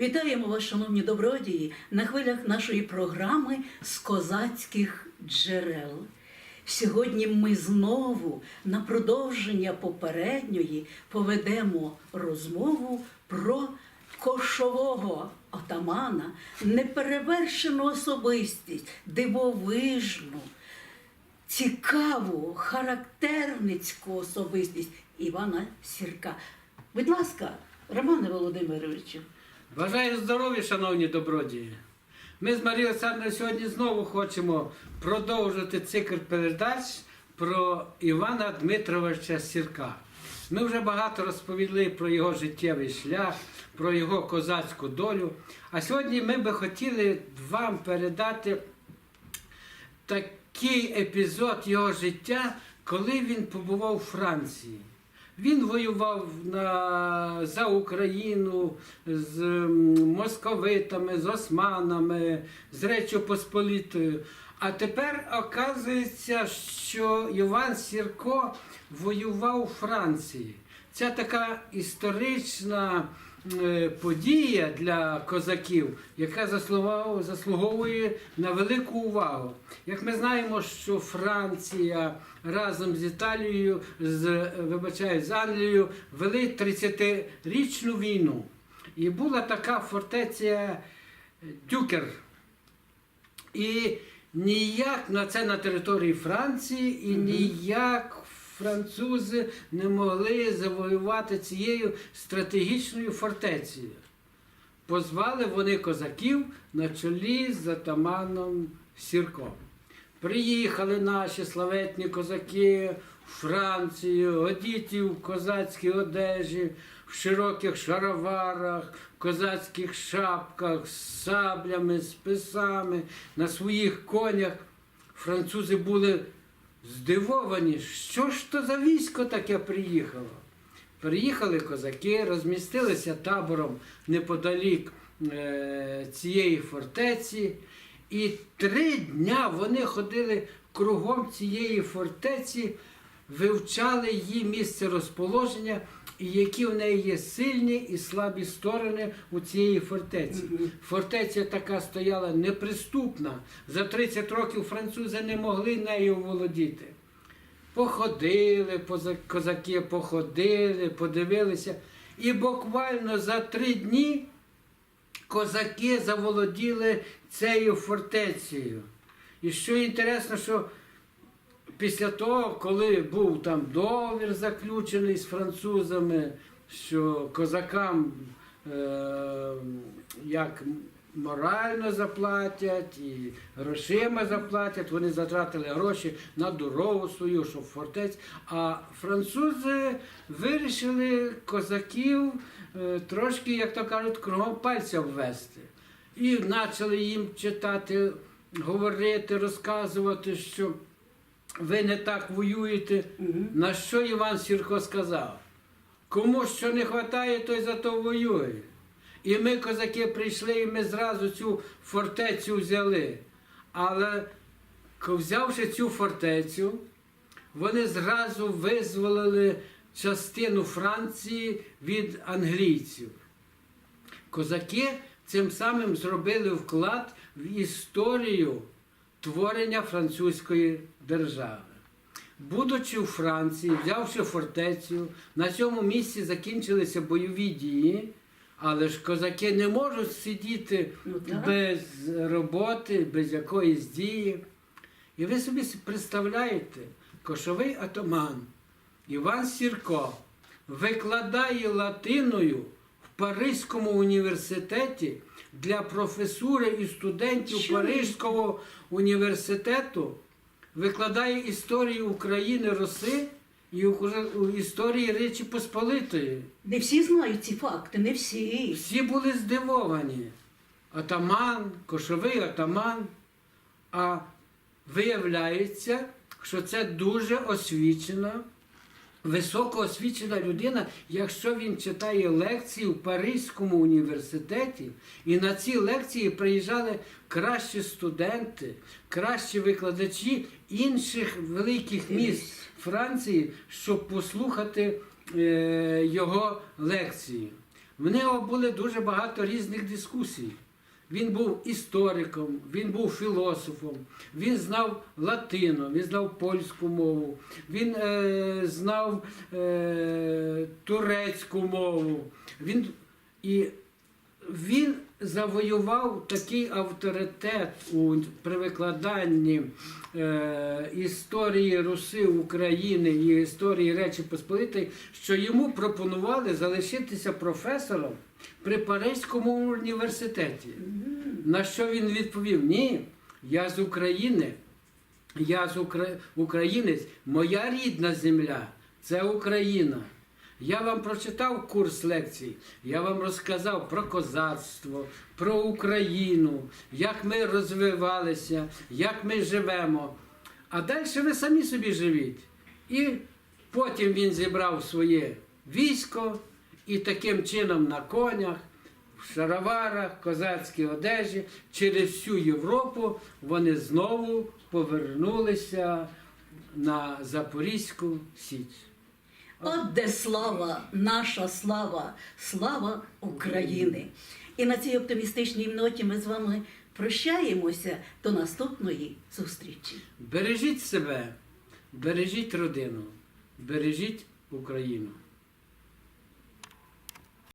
Вітаємо вас, шановні добродії, на хвилях нашої програми з козацьких джерел. Сьогодні ми знову на продовження попередньої поведемо розмову про кошового отамана, неперевершену особистість, дивовижну, цікаву, характерницьку особистість Івана Сірка. Будь ласка, Романе Володимировичу. Бажаю здоров'я, шановні добродії. Ми з Марією Олександрою сьогодні знову хочемо продовжити цикл передач про Івана Дмитровича Сірка. Ми вже багато розповіли про його життєвий шлях, про його козацьку долю. А сьогодні ми би хотіли вам передати такий епізод його життя, коли він побував у Франції. Він воював на, за Україну з московитами, з османами, з Речю Посполітою. А тепер оказується, що Іван Сірко воював у Франції. Це така історична е, подія для козаків, яка заслугов- заслуговує на велику увагу. Як ми знаємо, що Франція разом з Італією, з, вибачаю, з Англією вели 30-річну війну. І була така фортеця Дюкер. І ніяк на це на території Франції, і ніяк французи не могли завоювати цією стратегічною фортецею. Позвали вони козаків на чолі з атаманом Сірком. Приїхали наші славетні козаки в Францію, одіті в козацькій одежі, в широких шароварах, в козацьких шапках, з саблями, з писами, на своїх конях. Французи були здивовані, що ж то за військо таке приїхало. Приїхали козаки, розмістилися табором неподалік е, цієї фортеці, і три дня вони ходили кругом цієї фортеці, вивчали її місце розположення і які в неї є сильні і слабі сторони у цієї фортеці. Фортеця така стояла неприступна. За 30 років французи не могли нею володіти. Походили, козаки походили, подивилися. І буквально за три дні козаки заволоділи цією фортецею. І що інтересно, що після того, коли був там договір заключений з французами, що козакам е, як морально заплатять і грошима заплатять, вони затратили гроші на дорогу свою, щоб фортець. А французи вирішили козаків е, трошки, як то кажуть, кругом пальця ввести. І почали їм читати, говорити, розказувати, що ви не так воюєте. На що Іван Сірко сказав? Кому що не вистачає, той за то воює. І ми, козаки, прийшли, і ми зразу цю фортецю взяли. Але взявши цю фортецю, вони зразу визволили частину Франції від англійців. Козаки цим самим зробили вклад в історію творення французької держави. Будучи у Франції, взявши фортецю, на цьому місці закінчилися бойові дії, але ж козаки не можуть сидіти Ну, без роботи, без якоїсь дії. І ви собі представляєте, кошовий атаман Іван Сірко викладає латиною в Паризькому університеті для професури і студентів Що? Паризького університету, викладає історію України Руси і у- історії Речі Посполитої. Не всі знають ці факти, не всі. Всі були здивовані. Атаман, кошовий атаман. А виявляється, що це дуже освічена, високоосвічена людина, якщо він читає лекції в Паризькому університеті, і на ці лекції приїжджали кращі студенти, кращі викладачі інших великих міст Франції, щоб послухати е, його лекції. В нього були дуже багато різних дискусій. Він був істориком, він був філософом, він знав латину, він знав польську мову, він е, знав е, турецьку мову. Він, і він завоював такий авторитет у при викладанні е, історії Руси України і історії Речі Посполитої, що йому пропонували залишитися професором при Паризькому університеті. На що він відповів: Ні, я з України, я з Укра... українець, моя рідна земля це Україна. Я вам прочитав курс лекцій, я вам розказав про козацтво, про Україну, як ми розвивалися, як ми живемо. А далі ви самі собі живіть. І потім він зібрав своє військо і таким чином на конях, в шароварах, козацькій одежі через всю Європу вони знову повернулися на Запорізьку Січ. От де слава, наша слава, слава України. І на цій оптимістичній ноті ми з вами прощаємося до наступної зустрічі. Бережіть себе, бережіть родину, бережіть Україну.